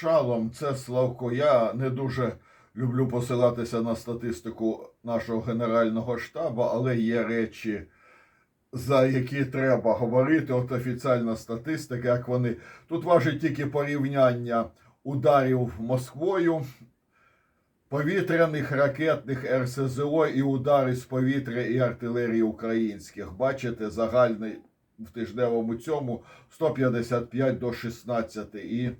Шалом, це Славко. Я не дуже люблю посилатися на статистику нашого Генерального штабу, але є речі, за які треба говорити. От офіційна статистика, як вони. Тут важить тільки порівняння ударів Москвою, повітряних, ракетних РСЗО і удари з повітря і артилерії українських. Бачите, загальний в тижневому цьому 155 до 16. І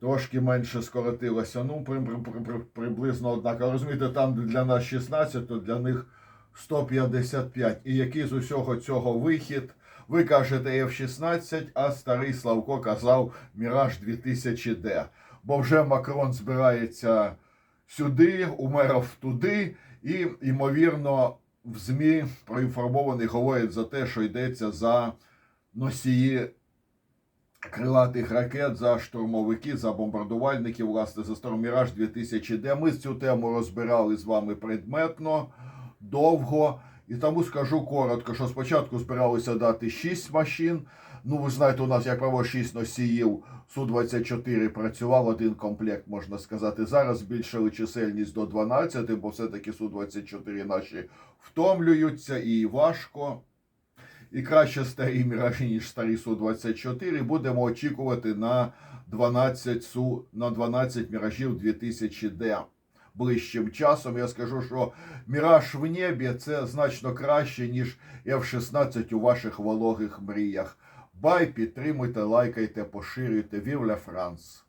трошки менше скоротилося. Ну, при, при, при, при- приблизно однаково. Розумієте, там для нас 16, то для них 155. І який з усього цього вихід? Ви кажете F-16, а старий Славко казав Міраж 2000D. Бо вже Макрон збирається сюди, Умеров туди, і, ймовірно, в ЗМІ проінформовані говорять за те, що йдеться за носії крилатих ракет, за штурмовики, за бомбардувальники, власне, за Сторміраж 2000, де ми цю тему розбирали з вами предметно, довго. І тому скажу коротко, що спочатку збиралися дати 6 машин. Ну, ви знаєте, у нас, як правило, 6 носіїв Су-24 працював, один комплект, можна сказати. Зараз збільшили чисельність до 12, бо все-таки Су-24 наші втомлюються і важко. І краще старі міражі, ніж старі Су-24. Будемо очікувати на 12 Су, на 12 міражів 2000D. Ближчим часом я скажу, що міраж в небі це значно краще, ніж F-16 у ваших вологих мріях. Бай, підтримуйте, лайкайте, поширюйте. Вівля Франс!